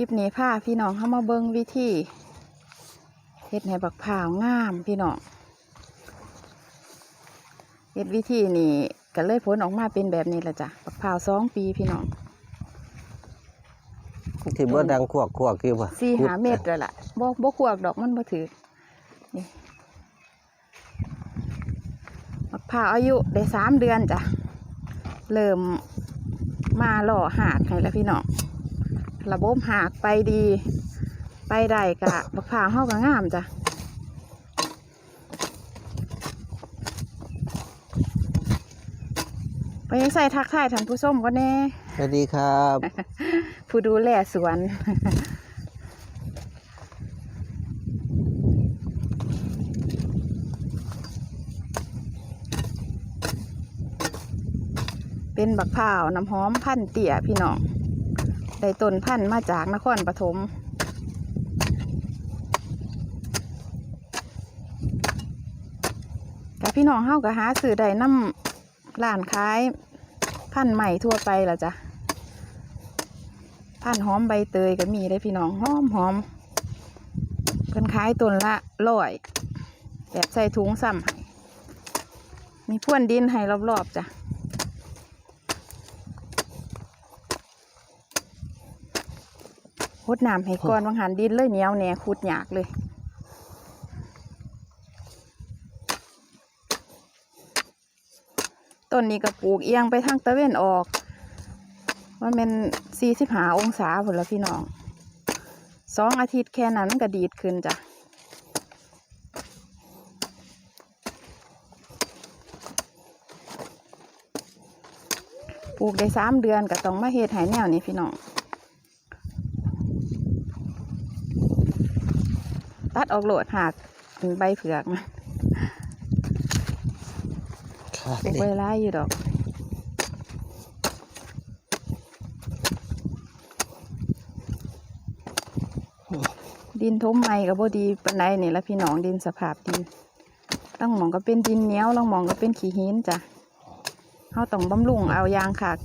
ลิปนี้พาพี่น้องเข้ามาเบิ่งวิธีเฮ็ดให้บักพร้าวงามพี่น้องเฮ็ดวิธีนี่ก็เลยผลออกมาเป็นแบบนี้ละจ้ะบักพร้าวสองปีพี่น้องที่บ่ดังขวกขวกคือว่าสี่หาเม็ดแล้วล่ะบ่บ่ขวกดอกมันบ่ถือนี่บักพร้าวอายุได้สามเดือนจ้ะเริ่มมาหล่อหากให้แล้วพี่น้อง ระบบหากไปดี ไปได้กะบักพร้าวเฮาก็งามจ้ะไปยังใส่ทักทายท่านผู้ชมก็แน่สวัสดีครับ ผู้ดูแลสวน เป็นบักพร้าวน้ำหอมพันธุ์เตี่ยพี่น้อง ได้ต้นพันธุ์มาจากนครปฐมกับพี่น้องเฮาก็หาซื้อได้น้ำร้านขายพันธุ์ใหม่ทั่วไปละจ้ะพันธุ์หอมใบเตยก็มีได้พี่น้องหอมหอมเพิ่นขายต้นละร้อยแบบใส่ถุงซ้ำมีพ่วนดินให้รอบๆจ้ะ ดน้ำให้ก่อนวังหันดินเลยเหนียวแหน่ขุดยากเลยต้นนี้ก็ปลูกเอียงไปทางตะเวนออก มันเป็นสี่สิบหาองศาผลละพี่น้องสองอาทิตย์แค่นั้นก็ดีดขึ้นจ้ะปลูกได้สามเดือนก็ต้องมาเฮ็ดให้แนวนี้พี่น้อง ตัด ออกโหลดหากอันใบเผือกมันขาดปลูกเลไว้ยร้ายอยู่ดอกดินทมใหม่ก็บ่ดีปานใดนี่ละพี่น้องดินสภาพดินต้องมองก็เป็นดินเหนียวต้องมองก็เป็นขี้หินจ้ะเฮาต้องบำรุงเอาอยางคัก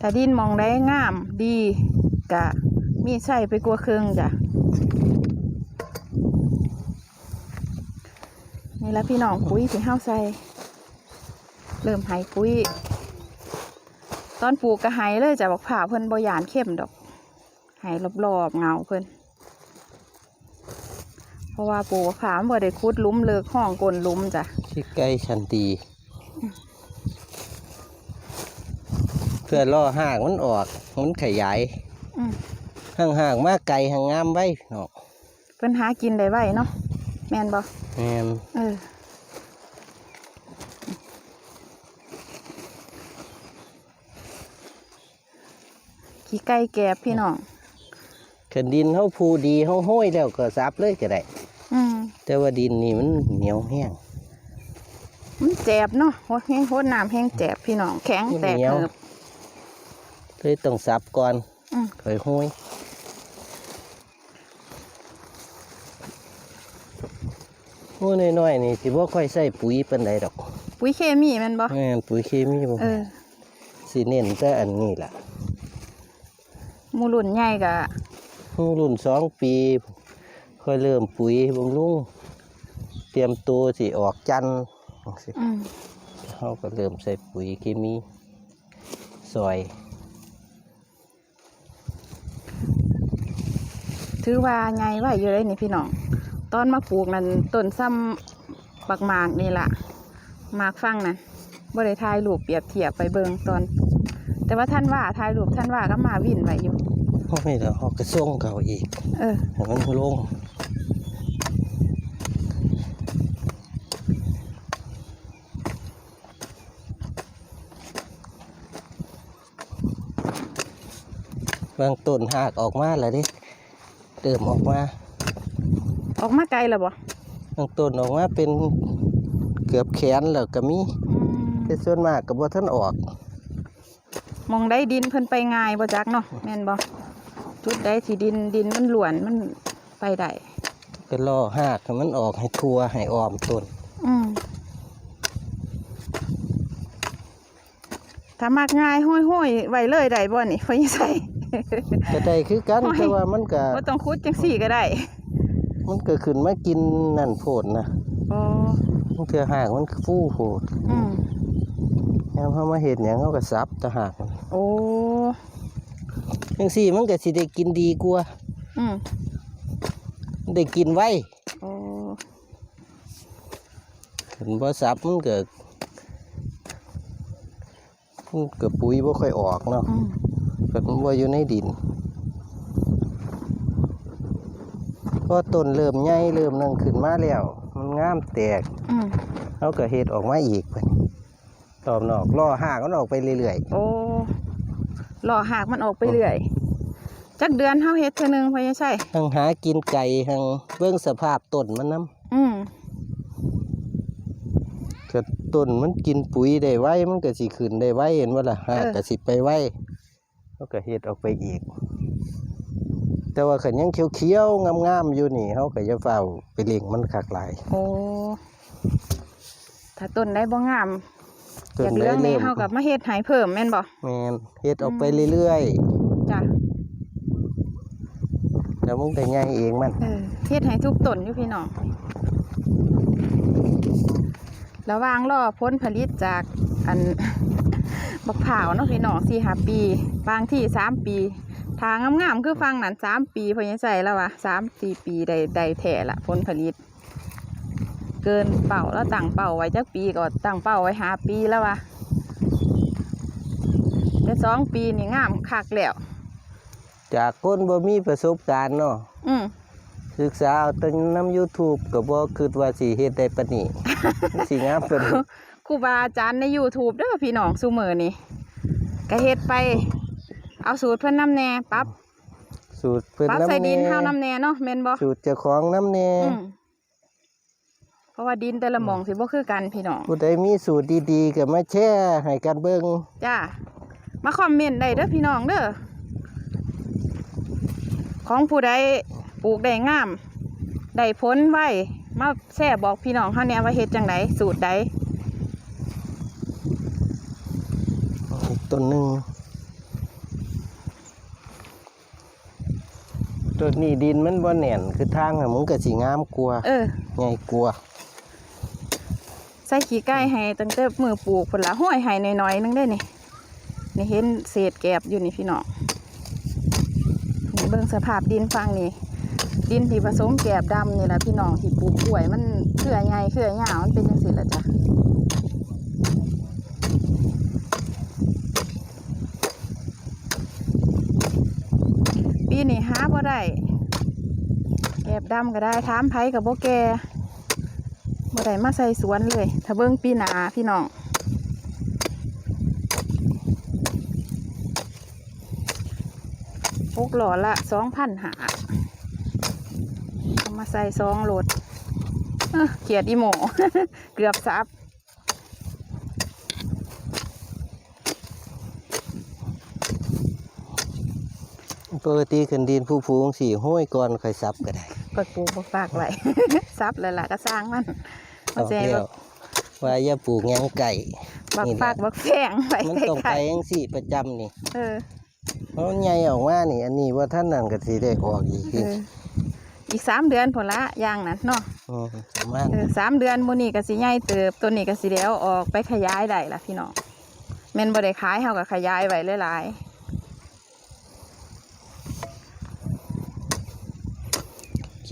ถ้าดินมองได้งามดีกะมีใส่ไปกลัวาเครื่องจ้ะ นี่ละพี่น้องปุ๋ยที่เฮาใส่เริ่มไหปุ๋ย ตอนปลูกก็ไหเลยจ้ะบอกผ่าเพิ่นบ่ยานเข้มดอกไหรอบๆเงาเพิ่นเพราะว่าปลูกขามนบ่ได้คุดหลุมเลิกห้องกลนหลุมจ้ะที่ใกล้ชันตี เพื่อล่อหากมันออกมันขยายอืมห่างห่างๆมาไกลห่างงามไว้เนาะเพิ่นหากินได้ไว้เนาะ แม่นบ่แม่นเออขี้ไก่แกบพี่น้องขันดินเฮาภูดีเฮาห้อยแล้วก็ซับเลยก็ได้อืมแต่ว่าดินนี่มันเหนียวแห้งมันแจบเนาะโหแห้งโหดน้ำแห้งแจบพี่น้องแข็งแตกเหนียวเหิบเลยต้องซับก่อนอืม ค่อยห้อย โอ้น้อยๆนี่สิบ่ค่อยใส่ปุ๋ยปานใดดอก ปุ๋ยเคมีแม่นบ่แม่นปุ๋ยเคมีบ่เออสิเน้นแต่อันนี้ล่ะหมูรุ่นใหญ่กะรุ่นสองปี ค่อยเริ่มปุ๋ยบำรุงเตรียมตัวสิออกจันทร์จังซี้อืมเขาก็เริ่มใส่ปุ๋ยเคมีซอยถือว่าใหญ่ไว้อยู่เลยนี่พี่น้อง ตอนมาปลูกนั่นต้นซ้ำบักหมากนี่ล่ะหมากฟังนะบ่ได้ถ่ายรูปเปรียบเทียบไปเบิงตอนปลูกแต่ว่าท่านว่าถ่ายรูปท่านว่าก็มาวินไว้อยู่เขาไม่แล้วเขาก็ส่งเขาอีกเออให้มันลงบางต้นหากออกมาแล้วเดิเริ่มออกมา ออกมาไกลแล้วบ่บางต้นออกมาเป็นเกือบแขนแล้วก็มีอืมแต่ส่วนมากก็บ่ทันออก มองได้ดินเพิ่นไปง่ายบ่จักเนาะแม่นบ่จุดใดที่ดินดินมันหลวนมันไปได้ก็ล่อหากให้มันออกให้ทั่วให้ออมต้นอืมถ้ามักง่ายห้อยๆไว้เลยได้บ่นี่พอยังใส่ก็ได้คือกันโอ้ยแต่ว่ามันก็บ่ต้องคุดจังสี่ก็ได้ มันก็ขึ้นมากินนั่นโพดนะอ๋อมันเถื่อหากมันฟู่โพดอืมยามเฮามาเฮ็ดหยังเฮาก็ซับแตะหากมันโอ้จังซี่มันก็สิได้กินดีกว่าอืมได้กินไวโอ้คันบ่ซับมันก็มันก็ปุ๋ยบ่ค่อยออกเนาะอืม เกิดมันบ่อยู่ในดิน พอต้นเริ่มใหญ่เริ่มนั่งขึ้นมาแล้ว มันงามแตกอืมเขาก็เฮ็ดออกมาอีกเพิ่นตอบนอกล่อหากมันออกไปเรื่อยโอ้หล่อหากมันออกไปเรื่อยจักเดือนเฮาเฮ็ดเทื่อหนึงพอยังใช่ๆทั้งหากินไก่ทั้งเบิ่งสภาพต้นมันนํอืมก็ต้นมันกินปุ๋ยได้ไวมันก็สิขึ้นได้ไวเห็นว่าล่ะหากก็สิไปไวเขาก็เฮ็ดออกไปอีก แต่ว่าขันยังเขียวๆงามๆอยู่นี่เขาก็จะเฝ้าไปเลี้ยงมันคักหลายโอ้ถ้าต้นได้บ่งามต้อนยากเลี้ยงได้นี่เริ่มเฮากับมาเฮ็ดให้เพิ่มแม่นบ่แมนเฮ็ดออกไปเรื่อยจ้ะๆแล้วมันก็ใหญ่เองมันเออเฮ็ดให้ทุกต้นอยู่พี่น้องระหว่างรอผลผลิตจากอันบักผาวเนาะพี่น้องสี่ห้าปี บางที่สามปี ทางงามๆคือฟังนั้นสามปีพอยังใส่แล้ววะสามสี่ปีได้ได้แถ่ละผลผลิต เกินเป่าแล้วตั้งเป่าไว้จักปีก็ตั้งเป่าไว้หาปีแล้ววะแต่สองปีนี่งามคักแล้วจากคนบ่มีประสบการณ์เนาะอืมศึกษาเอาแต่นำ YouTube ก็บ่คิดว่าสิเฮ็ดได้ปานนี้มันสิงามปานนี้ ครูบาอาจารย์ใน YouTube เด้อพี่น้องซูมือนี่ก็เฮ็ดไป เอาสูตรเพิ่นน้ำแน่ปรับสูตรเพิ่นปรับนำใส่ดินแน่เฮาน้ำแน่เนาะแม่นบ่สูตรเจ้าของนำแน่อืมเพราะว่าดินแต่ละหมองสิบ่คือกันพี่น้องผู้ใดมีสูตรดีๆก็มาแชร์ให้กันเบิ่งจ้ามาคอมเมนต์ได้เด้อพี่น้องเด้อของผู้ใดปลูกได้งามได้ผลไว้มาแชร์บอกพี่น้องเขาแหน่ว่าเฮ็ดจังไดสูตรใดอีกต้นหนึง ต้นนี้ดินมันบ่แน่นคือทางอะมันก็สิงามกว่าเออ ใหญ่กว่าใส่ขี้ไก่ให้ตั้งแต่มือปลูกผลละห้อยให้น้อยๆนึงได้นี่นี่เห็นเศษแกบอยู่นี่พี่น้องนี่เบิ่งสภาพดินฟังนี่ดินที่ผสมแกบดำนี่แหละพี่น้องที่ปลูกกล้วยมันเครือใหญ่เครือยาวมันเป็นจังซี่ละจ้ะ นี้หาบ่ได้แกบดำก็ได้ถามไผกับบ่แกบ่ได้มาใส่สวนเลย ถ้าเบิ่งปีหนาพี่น้องพกหล่อละสองพันหาเอามาใส่ซองโหลดเเขียดอีโมเกือบซับ ปกติขึ้นดินผู้ผูงสี่ห้อยก่อนค่อยซับก็ได้กดปูบักฝากไว้ ซับเลยล่ะก็สร้างมันเอามาแจแล้บัวกว่าอย่าปลูกหยังไก่บักนี่แหละฝากบักแฝงไว้มันใกต้องไปล้จังสี่ประจำนี่ๆเออเพราะมันใหญ่ออกมานี่ อันนี้ว่าท่านนั่นก็สิได้ออกอีกเอออีกสามเดือนผลละอย่างนั้นเนาะมประมาณเออสามเดือนโมนี่ก็สิใหญ่เติบตัวนี้ก็สิแล้วออกไปขยายได้ล่ะพี่น้องแม่นบ่ได้ขายเฮาก็ขยายไว้หลาย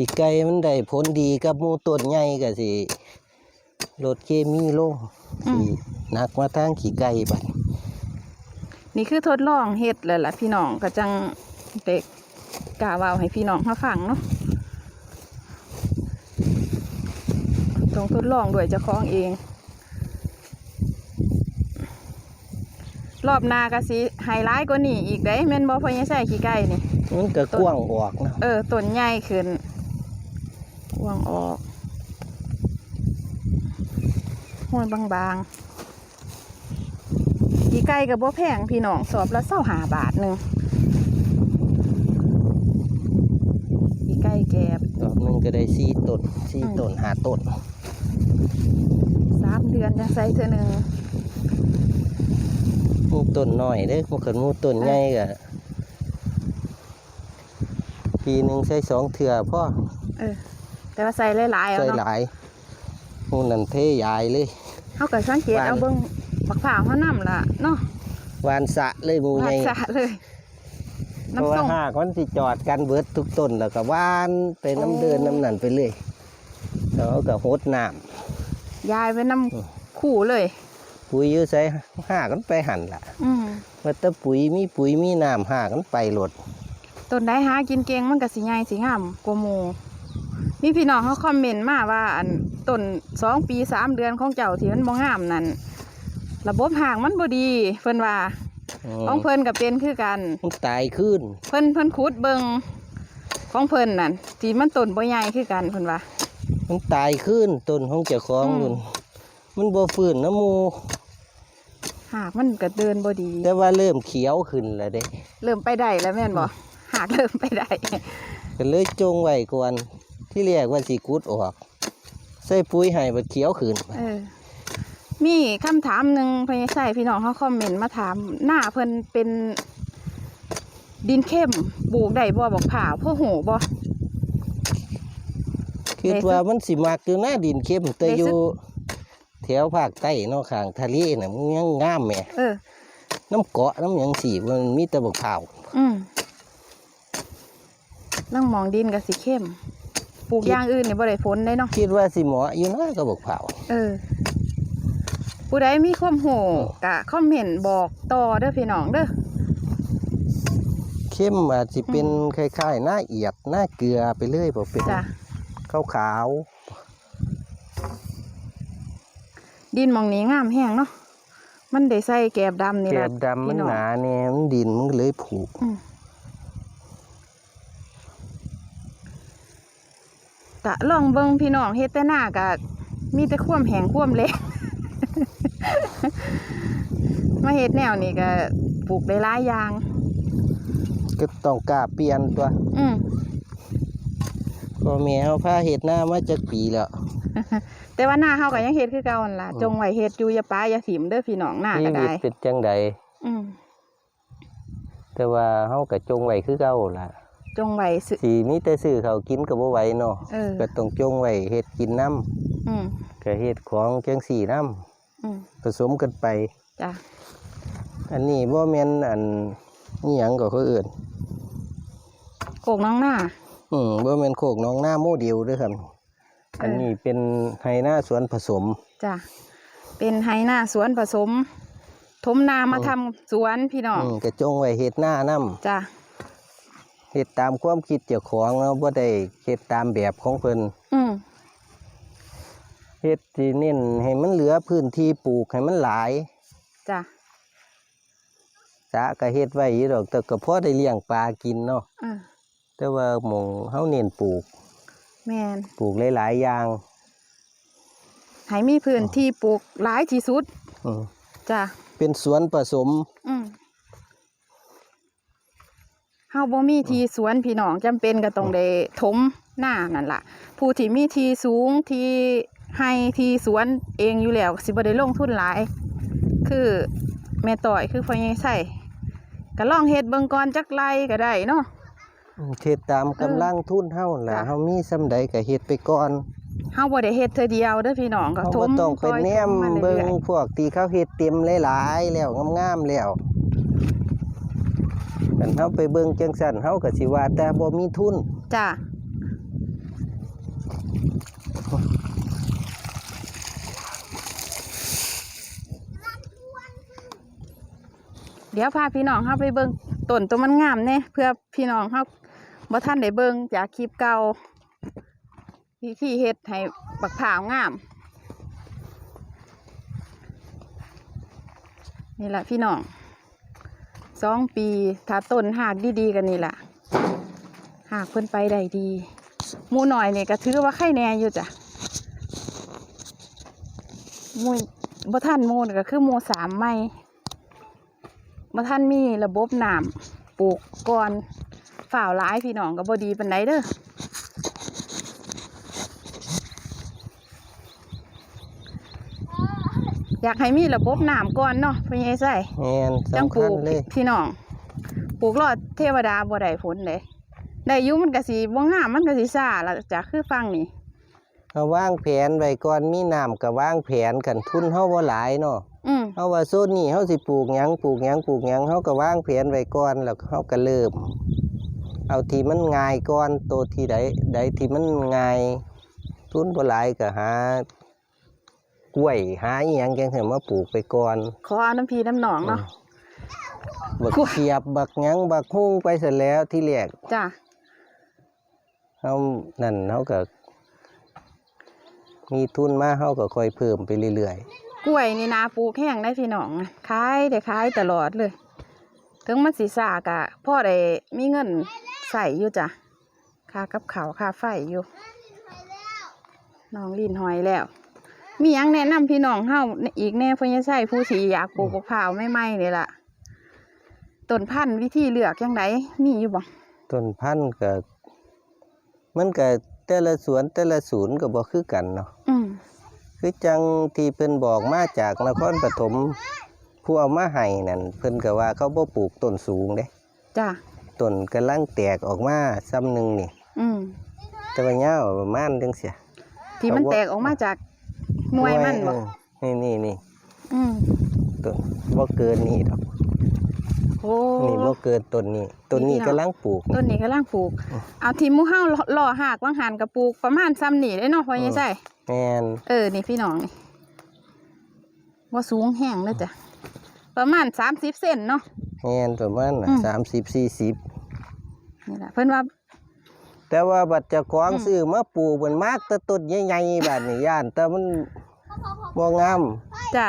ขี้ไก่มันได้ผลดีกับหมูต้นใหญ่ก็สิลดเคมีลงสิหนักมาทางขี้ไก่บัดๆนี่คือทดลองเฮ็ดเลยล่ะพี่น้องก็จังเด็กกล่าวเว้าให้พี่น้องเขาฟังเนาะต้องทดลองด้วยเจ้าของเอง รอบหน้าก็สิไฮไลท์กว่านี้อีกได้แม่นบ่พอยังใส่ขี้ไก่นี่ มันก็กว้างออกนะเออต้นใหญ่ขึ้นก วางออก ห้วยบางๆขี้ไก่กับบ่แพงพี่น้องสอบละเศร้าหาบาทหนึ่งขี้ไก่แกบรอบหนึงก็ได้สี่ต้นสี่ต้นห้าต้นสามเดือนจะใส่เท่อหนึ่งหมูต้นน้อยเด้อมันเกิดมูต้นใหญ่ก็ปีหนึ่งใส่สองเถื่อพ่อเออ แต่ว่าใส่หลายๆเอาใส่หเนาะลายหมูนั่นเทยายเลยเฮาก็สังเกตหวานเอาเบิ่งบักพร้าวเฮานํล่ะเนาะวานสะเลยหมูรัใหญ่กษาเลยเพราะน้ำว่าส้ม หากมันสิจอดกันเบิดทุกต้นแล้วก็วานไปน้ำโอ้เดินน้ำนั่นไปเลยแล้วก็โหดน้ยายไปนำคู่เลยำปุ๋ยอยู่ใส่หากันไปหันล่ะอืมว่าแต่ปุ๋ยมีปุ๋ยมีน้ำหากันไปโหลด ต้นใดหากินเก่งมันก็สิใหญ่สิงามกว่าหมู่ มีพี่น้องเขาคอมเมนต์มาว่า อันต้นสองปีสามเดือนของเจ้าที่มันบ่งามนั่นระบบห่างมันบ่ดีเพิ่นว่าอืของมเพิ่นก็เป็นคือกันมันตายขึ้น เพิ่นเพิ่นขุดเบิงของเพิ่นนั่นที่มันต้นบ่ใหญ่คือกันเพิ่นว่ามันตายขึ้นต้นของเจ้าของอืมนู่นมันบ่ฟื้นน้ำหมูหากมันก็เดินบ่ดี แต่ว่าเริ่มเขียวขึ้นแล้วเด้ เริ่มไปได้แล้วแม่นบ่หากเริ่มไปได้ก็เลยจงไว้ก่อน ที่เรียกว่าสิกุดออก ใส่ปุ๋ยให้บัดเขียวขึ้นเออ มีคำถามหนึ่งพญาใส่พี่น้องเขาคอมเมนต์มาถาม หน้าเพิ่นเป็นดินเข้มปลูกได้บ่บอกผ่าวพ่อหูบ่คิดว่ามันสิมักอยู่หน้าดินเข้มแต่ได้อสึกยู่แถวภาคใต้เนาะข้างทะเลน่ะมันยังงามแหมเออ น้ำเกาะน้ำหยังสีมันมีแต่บักเผาวอืมลังมองดินกับสีเข้ม ปลูกอย่างอื่นนี่บ่ได้ผลได้เนาะคิดว่าสิเหมาะอยู่นะกับบักเผาวเออ ผู้ใดมีความโหกะคอมเมนต์บอกต่อเด้อพี่น้องเด้อเข้มอาจสิเป็นคล้ายๆหน้าเอียดหน้าเกลือไปเรื่อยบ่เป็นจ้ะขาวขาวดินหมองนี้งามแห้งเนาะมันได้ใส่แกบดำๆนี่แกแหละบดำมันพี่องหนาเนี่ยมันดินมันก็เลยผูกอืม กะลองเบิ่งพี่น้องเฮ็ดแต่หน้ากะมีแต่ความแห้งความเละมาเฮ็ดแนวนี้ก็ปลูกได้หลายอย่างก็ต้องกล้าเปลี่ยนตัว อืมพ่อแม่เฮาพาเฮ็ดหน้ามาจากปีแล้ว แต่ว่าหน้าเฮาก็ยังเฮ็ดคือเก่าหั่นล่ะอืมจงไว้เฮ็ดอยู่อย่าป้าอย่าถิ่มเด้อพี่น้องหน้าชีก็วิตได้เป็นจังใดอืมแต่ว่าเฮาก็จงไว้คือเก่าล่ะ จงไว้ซื้อสิมีแต่ซื้อเขาวกินก็บ่ไหวเนาะเออก็ต้องจงไว้เฮ็ดกินน้ำอืมก็เฮ็ดของจังสี่น้อืมำผสมกันไป จ้ะอันนี้บ่แม่นอันนี่หยังก็เขาเอื่นโกกน้องหน้า อืมบ่แม่นโคกน้องหน้าโมเดลเด้อครับ อันนี้เป็นไฮหน้าสวนผสม จ้ะ เป็นไฮนาสวนผสมทมนามาอืมทำสวนพี่น้องอืมก็จงไว้เฮ็ดหน้านํจ้ะเฮ็ดตามความคิดเจ้าของเนาะบ่ได้เฮ็ดตามแบบของเพิ่นอืมเฮ็ดสิเน้นให้มันเหลือพื้นที่ปลูกให้มันหลายจ้ะสระก็เฮ็ดไว้อยู่ดอก แต่ก็พอได้เลี้ยงปลากินเนาะอ่าแต่ว่าหมองเฮาเน้นปลูก แมนปลูกหลายๆอย่างให้มีพื้นที่ปลูกหลายที่สุดอืมจ้ะเป็นสวนผสม อืม เฮาบ่มีที่สวนพี่น้องจำเป็นก็ต้องได้ถมหน้านั่นล่ะ ผู้ที่มีที่สูงที่ให้ที่สวนเองอยู่แล้วสิบ่ได้ลงทุนหลาย คือแม่ต่อยคือพ่อใหญ่ใส่ก็ลองเฮ็ดเบิ่งก่อนจักไรก็ได้เนาะเฮ็ดตามกำลังทุนเฮาล่ะจ้ะเฮามีซำใดก็เฮ็ดไปก่อนเฮาบ่ได้เฮ็ดเธอเดียวเด้อพี่น้องก็เฮาถบ่มต้องไปปล่อยแนมถมาเบิ่งรื่อยพวกที่เขาเฮ็ดเต็มหลายๆแล้วงามๆแล้ว คันเฮาไปเบิ่งจังซั่นเฮาก็สิว่าแต่บ่มีทุนจ้ะเดี๋ยวพาพี่น้องเฮาไปเบิ่งต้นตัวมันงามแน่เพื่อพี่น้องเฮาบ่ทันได้เบิ่งจากคลิปเก่าวิธีเฮ็ดให้บักผาวงาม นี่แหละพี่น้อง สองปี ถ้าต้นหากดีๆกันนี่แหละหากเพิ่นไปได้ดีมูหน่อยเนี่ยก็ถือว่าไข่แน่อยู่จ้ะมูบ่ท่านมูนี่ก็คือมูสามไม่บ่ท่านมีระบบน้ำปลูกก่อนฝ่าวร้ายพี่น้องก็บ่ดีปันใดเด้อ อยากให้มีระบบน้ำก่อนเนาะพี่ใหญ่ใส่แม่นจังสำปลูคัญกเลยพี่น้องปลูกรอดเทวดาบ่ได้ผลเลยได้อยุมันก็สิบ่งามมันก็สิซ่าละจ้ะคือฟังนี่เอาวางแผนไว้ก่อนมีน้ำก็วางแผนกันทุนเฮาบ่หลายเนาะอืมเฮาว่าโซนนี้เฮาสิปลูกหยังปลูกหยังปลูกหยังเฮาก็วางแผนไว้ก่อนแล้วเฮาก็เริ่ม เอาที่มันง่ายก่อนตัวที่ใดใดที่มันง่ายทุนบ่หลายก็หา กล้วยหาอีหยังจังซี่มาปลูกไปก่อนขอเอาน้ำพีน้ำหนองเนาะ บักกล้วย เขียบบักหยังบักฮุ้งไปเสร็จแล้วที่แรกจ้ะเฮานั่นเฮาก็มีทุนมาเฮาก็ค่อยเพิ่มไปเรื่อยกล้วยนี่นาปลูกแห้งได้พี่น้องนะขายได้ขายตลอดเลย ถึงมันสิซ่ากะพ่อได้มีเงินใส่อยู่จ้ะค่ากับข้าวค่าไฟอยู่น้องลินหอยแล้ว มีหยังแนะนำพี่น้องเฮาอีกแน่เพื่อจะใส่ผู้ที่อยากปลูกบักพร้าวไม่ไหม้นี่ล่ะต้นพันธุ์วิธีเลือกยังไงมีอยู่บ่ๆต้นพันธุ์ก็มันก็แต่ละสวนแต่ละศูนย์ก็บ่คือกันเนาะอืมคือจังที่เพิ่นบอกมาจากนครปฐมผู้เอามาให้นั่นเพิ่นก็ว่าเขาบ่ปลูกต้นสูงเด้จ้ะต้นกำลังแตกออกมาซ้ำหนึงนี่ อืมแต่ว่ายาวประมาณจังเสีย ที่มันแตกออกมาจาก หน่วยมันบ่เออนี่นี่นี่อืมต้นบ่เกินนี่ดอกโอ้นี่บ่เกินต้นนี้ต้นนี้นี่พี่น้องกำลังปลูก ต้นนี้กำลังปลูก เอาทีหมูเฮาหล่อหากวางหันกับปลูกประมาณซ้ำนี่ได้เนาะพ่อใหญ่ใส่แม่นเออนี่พี่น้องนี่ว่าสูงแห้งเลยจ้ะประมาณสามสิบเซนเนาะแม่นประมาณน่ะอืมสามสิบสี่สิบนี่แหละเพิ่นว่า แต่ว่าบัดเจะของอืมซื้อมาปลูกมันมากแต่ต้นใหญ่ๆแบบนี้ย่าน แต่มันบ่งามจ้ะ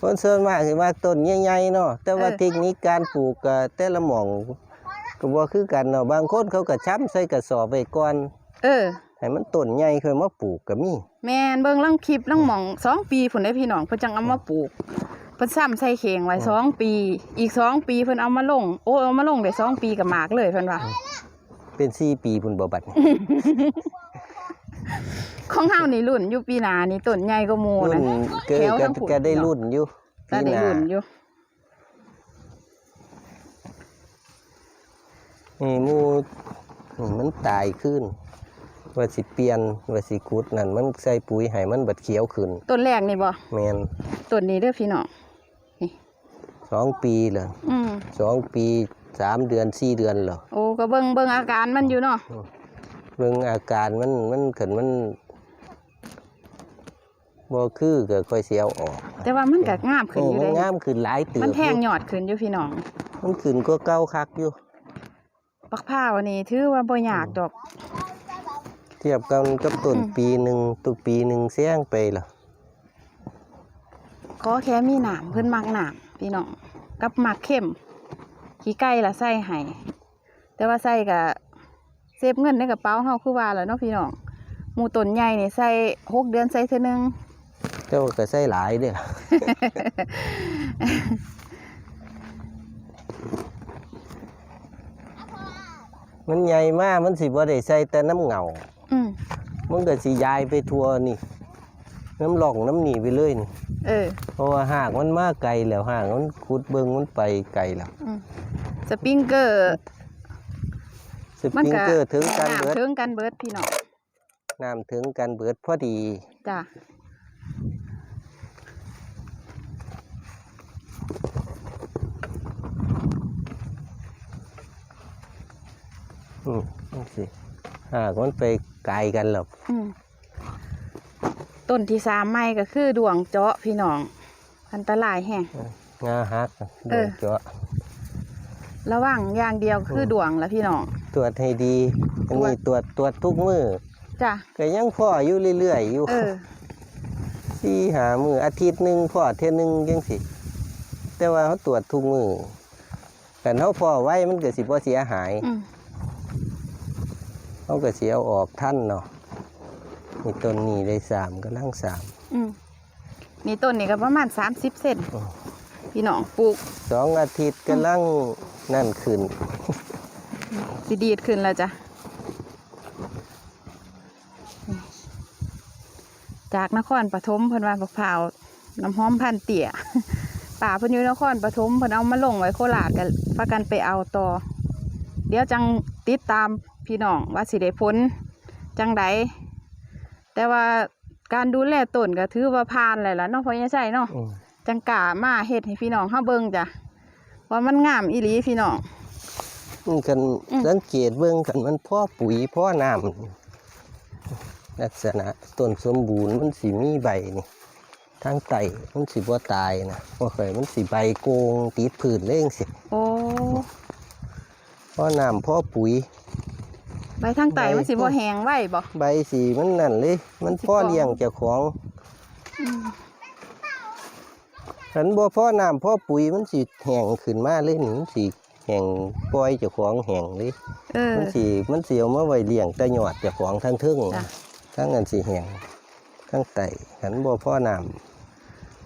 คนส่วนมากสิมากต้นใหญ่ๆเนาะแต่ว่าเออ เทคนิคการปลูกก็แต่ละหม่องก็บ่คือกันเนาะบางคนเขาก็ช้ำใส่กระสอบไว้ก่อนเออ ให้มันต้นใหญ่ค่อยมาปลูกก็มี แม่นเบิ่งลังคลิปลังหมองสองปีผุนได้พี่น้องเพิ่นจังเอามาปลูก เพิ่นซ้ำใส่เข่งไว้สองปี อีกสองปีเพิ่นเอามาลง โอ้เอามาลงได้สองปีกับหมากเลยเพิ่นว่า เป็น4ปีพุ่นบ่บัดนี้ของเฮานี่รุ่นอยู่ปีหน้านี่ต้นใหญ่กว่าหมู่รุ่นะ นเกิแถดวก็ทั้งผุนก็ได้เนาะรุ่นอยู่ก็ได้ปีหน้ารุ่นอยู่นี่หมูนี่มันตายขึ้น ว่าสิเปลี่ยนว่าสิขุดนั่นมันใส่ปุ๋ยให้มันบัดเขียวขึ้นต้นแรกนี่บ่แมนต้นนี้เด้อพี่น้อง สองปีเลยอืมสองปีสามเดือนสี่เดือนเหรอโอ้ก็เบิ่งเบิ่งอาการมันอยู่เนาะเบิ่งอาการมันมันเกิดมันบ่คือก็ค่อยเสียวออกแต่ว่ามันก็งามขึ้นโอ้อยู่มันเด้งามขึ้นหลายเติบมันแทงอยู่ยอดขึ้นอยู่พี่น้อง มันขึ้นกว่าเก่าคักอยู่ ปักผ้าวนี่ถือว่าบ่ยากดอก เทียบกันกับต้นอืม ปีหนึ่งตุกปีหนึ่งเสียงไปล่ะขอแค่มีหนามเพิ่นมักหนาม พี่น้องกับมักเข้ม ขี้ไก่ละใส่ให้แต่ว่าใส่ก็เซฟเงินในกระเป๋าเฮาคือว่าแหล้วเนาะพี่น้องหมูต้นใหญ่นี่ใส่หกเดือนใส่เท่อนึงเจ้าก็ใส่หลายเด้อมันใหญ่มากมันสิบ่ได้ใส่แต่น้ำเหงา อืมมันก็สิยายไปทั่วนี่ น้ำหลองน้ำหนีไปเลยนี่เออ เพราะว่าหากมันมาไกลแล้วหากมันขุดเบิงมันไปไกลแล้วอืมสปริงเกอร์สปริงเกอร์ถึงกันเบิดน้ำถึงกันเบิดพี่น้องน้ำถึงกันเบิดพอดีจ้ะอืมนั่นสิหากมันไปไกลกันหรอกอืม ต้นที่สามไม่ก็คือดวงเจาะพี่น้อง อันตรายแห้งงาหักเอดวองเจาะระวังอย่างเดียวคือดวงละพี่น้อง ตรวจให้ดีอันนี้ตรวจตรวจทุกมือจ้ะก็ยังพ่ออยู่เรื่อยๆอยู่เออสี่หามืออาทิตย์หนึ่งพ่อเท่ยหนึงจังสิ แต่ว่าเขาตรวจทุกมือกันเขาพ่อไว้มันก็สิบ่เสียหายอืมเขาก็เสียเอาออกท่านเนาะ นี่ต้นนี้ได้สามก็ลังสามอืมนี่ต้นนี่ก็ประมาณสามสิบเซนอ๋อพี่น้องปลูกสองอาทิตย์ก็ลังนั่นขึ้นสิดีดขึ้นแล้วจ้ะจากนครปฐมเพิ่นว่าบักพร้าวน้ำหอมพันเตี่ยป่าเพิ่นอยู่นครปฐมเพิ่นเอามาลงไว้โคราชกันพากันไปเอาต่อ เดี๋ยวจังติดตามพี่น้องว่าสิได้ผลจังใด แต่ว่าการดูแลต้นก็ถือว่าผ่านเลยล่ะเนาะพ่อใหญ่ใช่เนาะอืมจังกล้ามาเฮ็ดให้พี่น้องเฮาเบิ่งจ้ะว่ามันงามอีหลีพี่น้อง มันกันอืม สังเกตเบิ่งกันมันพ่อปุ๋ยพ่อน้ำลักษณะต้นสมบูรณ์มันสิมีใบนี่ทางไตมันสิบ่ตายนะบ่เคยมันสิใบโกงติดพื้นเลยจังซี่โอ้พ่อน้ำพ่อปุ๋ย ใบทางไตใบมันสิบ่แห้งไว้บ่ใบสีมันนั่นเลย มันพ่อเลี้ยงเจ้าของฉันบ่พ่อน้ำพ่อปุ๋ยมันสิแห้งขึ้นมาเลยนี่มันสิแห้งปล่อยเจ้าของแห้งเลยเออมันสิมันสิเอามาไว้เลี้ยงแต่ยอดเจ้าของทั้งทึ่งจ้ะทั้งอันสิแห้งทั้งไตฉันบ่พ่อน้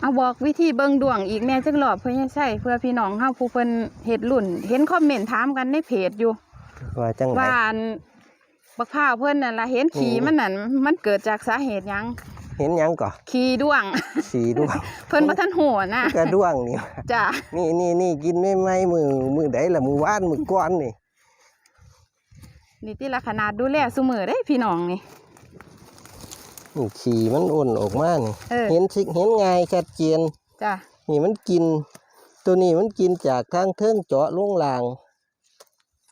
เอาบอกวิธีเบิ่งดวงอีกแน่จักรอบเพื่อให้ใช่เพื่อพี่น้องเฮาผู้เพิ่นเฮ็ดรุ่น เห็นคอมเมนต์ถามกันในเพจอยู่ำว่าจังไดว่าอัน บักพร้าวเพิ่นนั่นล่ะเห็นขี่อืมมันนั่นมันเกิดจากสาเหตุหยังเห็นหยังก่อขี่ด้วง สีดวง เพิ่นบ่ทันหัวนะกระด้วงนี่จ้ะนี่นี่นี่กินไม่ไหมมือมือใดละมือว่านมือก้อนนี่นี่ติละขนาดดูแลซุมื้อเด้พี่น้องนี่นี่ขี่มันอ่อนออกมานี่เออเห็นสิเห็นง่ายชัดเจนจ้ะนี่มันกิน ตัวนี้มันกินจากทางเทิงเจาะลงลาง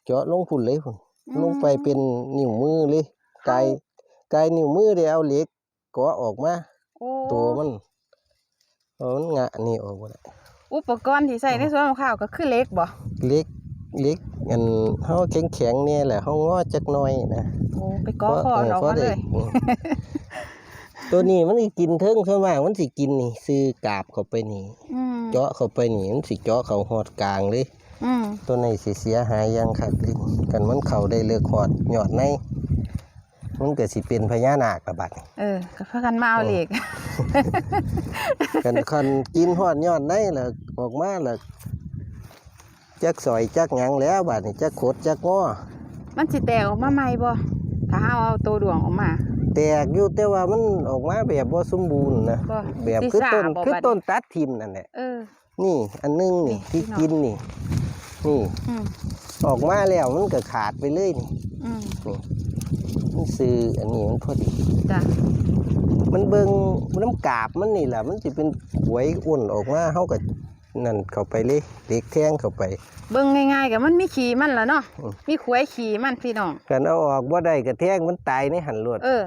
เจาะลงพุ่นเลยพุ่น ลงไปเป็นนิ้วมือเลยกายกายนิ้วมือได้เอาเหล็กเกาะออกมาโอ้ตัวมันเอามันงะนี่ออกมาอุปกรณ์ที่ใส่ในสวนมะพร้าวก็คือเหล็กบ่เหล็กเหล็กอันเฮาแข็งแข็งๆเนี่ยแหละเฮางอจักหน่อยนะโอ้ไปก้อคอออกพมาได้เลยอืมตัวนี้มันสิกินเทิงส่วนมากมันสิกินนี่ซื้อกาบเข้าไปนี่อืมเจาะเข้าไปนี่มันสิเจาะเข้าหอดกลางเลย อืมตัวนี้สิเสียหายอยังคักเลยกันมันเข้าได้เลือกหอดยอดในมันก็สิเป็นพญานาคละบัดนี้เออก็พากันมาเอาเหล็กกันคันกินหอดยอดในแล้วออกมาแล้วจักสอยจักหยังแล้วบัดนี้จักขดจักง้อมันสิแตกออกมาใหม่บ่ถ้าเฮาเอาตัวดวงออกมา แตกอยู่แต่ว่ามันออกมาแบบบ่สมบูรณ์นะบ่แบบสิคือซ่าต้นบ่คือบัดต้นตัดทิมนั่นแหละ เออ นี่อันนึงนี่นี่ที่พี่น้องกินนี่นี่อืมออกมาแล้วมันก็ขาดไปเลยนี่อืมมันซื้ออันนี้มันพอดีจ้ะมันเบิงน้ำกาบมันนี่แหละมันจะเป็นหวยอ้วนออกมาเฮาก็นั่นเข้าไปเลยเด็กแทงเข้าไป เบิ่งง่ายๆก็มันมีขี้มันล่ะเนาะอืมมีขวยขี้มันพี่น้องกันเอาออกบ่ได้ก็แทงมันตายในหันลวดเออ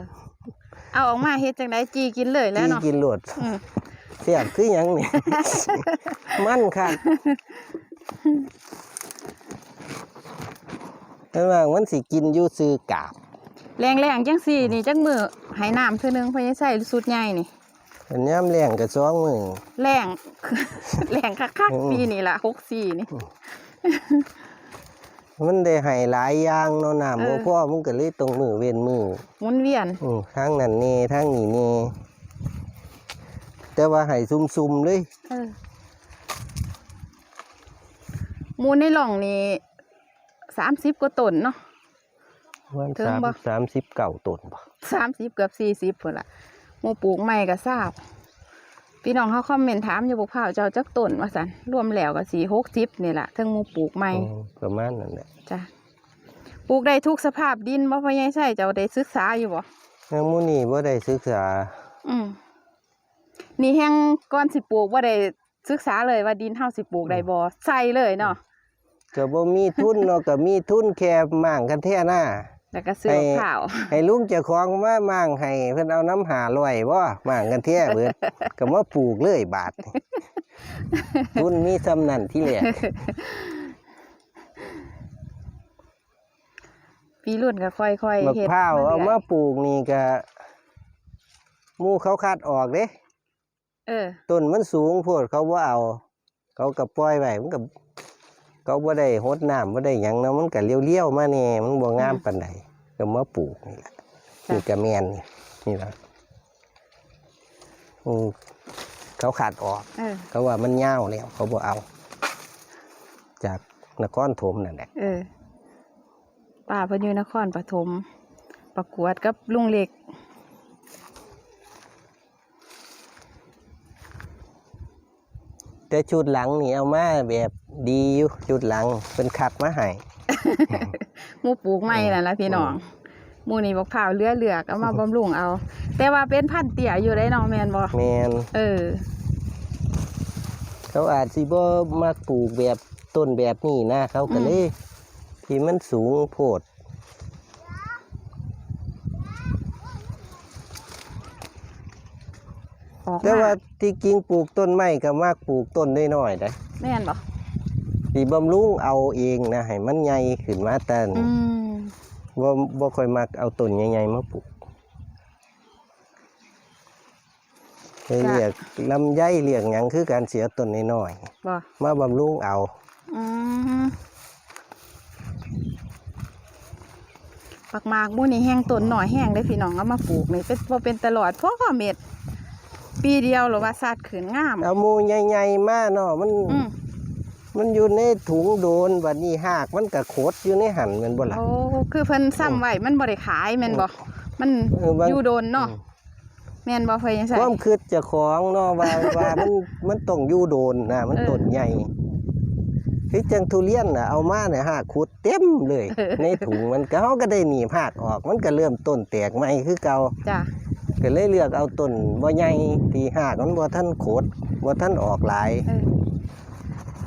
เอาออกมาเฮ็ดจังไดจีกินเลยแล้วกินเนาะกินลวดอืม เสียบคือหยังนี่มันค่ะแต่ว่ามันสิกินอยู่ซื้อกาบแรงๆจังซี่นี่จักมือให้น้ำเทื่อนึงเพิ่นจะใส่สุดใหญ่นี่ อันยามแรงก็สองมือ แรง แรงคักอืม ๆปีนี่ล่ะ64นี่ มันได้ให้หลายอย่างเนาะน้ำเอบ่อพอมันก็เลยต้องมือเว้นมือหมุนเวียน อืมทางนั้นนี่ทางนี้นี่ แต่ว่าให้ซุ่มๆเลยเออหมูในหล่องนี่30กว่าต้นเนาะ วันถึงสามบ่ สามสิบเก่าต้นบ่30เกือบ40พุ่นล่ะหมูปลูกใหม่ก็ทราบ พี่น้องเขาคอมเมนต์ถามอยู่บุกเผาเจ้าจักต้นว่าสันรวมแล้วก็สี่หกสิบนี่แหละทั้งหมูปลูกใหม่อืมประมาณนั้นแหละจ้ะปลูกได้ทุกสภาพดินบ่พ่อใหญ่ใช่เจ้าได้ศึกษาอยู่บ่ยังมูนี่บ่ได้ศึกษา อืม นี่แห้งก้อนสิปลูกว่าได้ศึกษาเลยว่าดินเฮาสิปลูกได้บ่ใส่เลยเนาะก็บ่มีทุนเนาะก็มีทุนแค่มั่างกันแท่หน้าแล้วก็ซื้อไอ้ข้าวให้ลุงเจ้าของมามั่างให้เพิ่นเอาน้ำหาลอยบ่มั่างกันแท่เบิดก็มาปลูกเลยบาทนี่ทุนมีซำนั้นที่แรกปีรุ่นก็ค่อยๆมะเฮ็ดพร้าวเอามารื่ยปลูกนี่ก็หมู่เขาคัดออกเด้ เออ ต้นมันสูงโพดเขาว่าเอา เขาก็ปล่อยไว้มันก็เขาบ่ได้หดน้ำบ่ได้หยังเนาะมันก็เลี้ยวๆมาแน่มันบ่งามปานใดก็มาปลูกนี่แหละจ้ะ นี่ก็แม่นนี่นี่ล่ะอืมเขาขาดออก เออ เขาว่ามันยาวแล้ว เขาบ่เอา จากนครถมนั่นแหละเออป้าเพิ่นอยู่นครปฐมประกวดกับลุงเล็ก แต่ชุดหลังนี่เอามาแบบดีอยู่ชุดหลังเป็นขัดมาให้ หมู่ปลูกใหม่นั่นล่ะพี่น้องหมู่นี่บักพร้าวเหลือเลือกเอามาบำรุงเอา แต่ว่าเป็นพันธุ์เตี้ยอยู่ได้น้องแม่นบ่แมนเออ เขาอาจสิบ่มาปลูกแบบต้นแบบนี้นะเขาก็อืมเลยที่มันสูงโพด ออกแต่ว่ามาที่จริงปลูกต้นไม้ก็มากปลูกต้นน้อยๆได้แม่นบ่ที่บำรุงเอาเองนะให้มันใหญ่ขึ้นมาแต่อืมบ่บ่ค่อยมักเอาต้นใหญ่ๆมาปลูกเคยเรียกลำไยเรียกหยังคือการเสียต้นน้อยบ่ๆมาบำรุงเอาอืมปักหมากหมู่นี่แห้งต้นหน่อยแห้งได้พี่น้องเอามาปลูกนี่เป็นบ่เป็นตลอดเพราะก็เม็ด ปีเดียวหรือว่าสัตว์ขืนงาม เอาหมูใหญ่ๆมาเนาะมัน อืมมันอยู่ในถุงโดนบัดนี้หากมันก็โคดอยู่ในหันแม่นบ่ล่ะ โอ้คือเพิ่นซ้ำไว้มันบ่ได้ขายแม่นบ่มันเออบางอยู่โดนเนาะแม่นบ่เพิ่นจังคซั่นวามคิดเจ้าของเนาะว่าว่ามันมันต้องอยู่โดนนะมันเออต้นใหญ่คือจังทุเรียนน่ะเอามาเนี่ยหากขุดเต็มเลย เออ ในถุงมันก็เฮาก็ได้หนีบหากออก มันก็เริ่มต้นแตกใหม่คือเก่าจ้ะ ก็เลยเลือกเอาต้นบ่ใหญ่ที่หากมันบ่ทันโคดบ่ทันออกหลาย เออ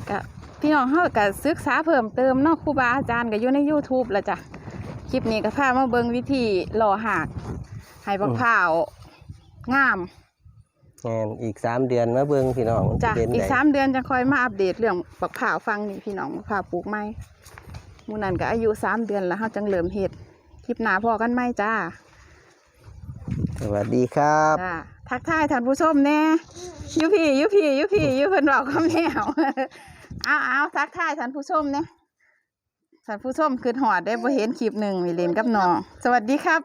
ก็พี่น้องเฮาก็ศึกษาเพิ่มเติมเนาะครูบาอาจารย์ก็อยู่ใน YouTube แล้วจ้ะ คลิปนี้ก็พามาเบิ่งวิธีหล่อหากให้บักพร้าวงาม แม่นอีกสามเดือนมาเบิ่งพี่น้องมันจ้ะสิเป็นอีกไดสามเดือนจะคอยมาอัปเดตเรื่องบักพร้าวฟังนี่พี่น้องบักพร้าวปลูกไหมหมู่นั้นก็อายุสามเดือนแล้วเฮาจังเริ่มเฮ็ดคลิปหน้าพอกันไหมจ้า สวัสดีครับจ้าทักทายท่านผู้ชมแน่ยุพี่ยุพี่ยุพี่ยุเพิ่นบอกคำแนวเอาเอาทักทายท่านผู้ชมเนี่ยท่านผู้ชมคือหอดได้บ่เห็นคลิปหนึ่งมีเลนกับน้องสวัสดีครับ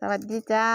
สวัสดีจ้า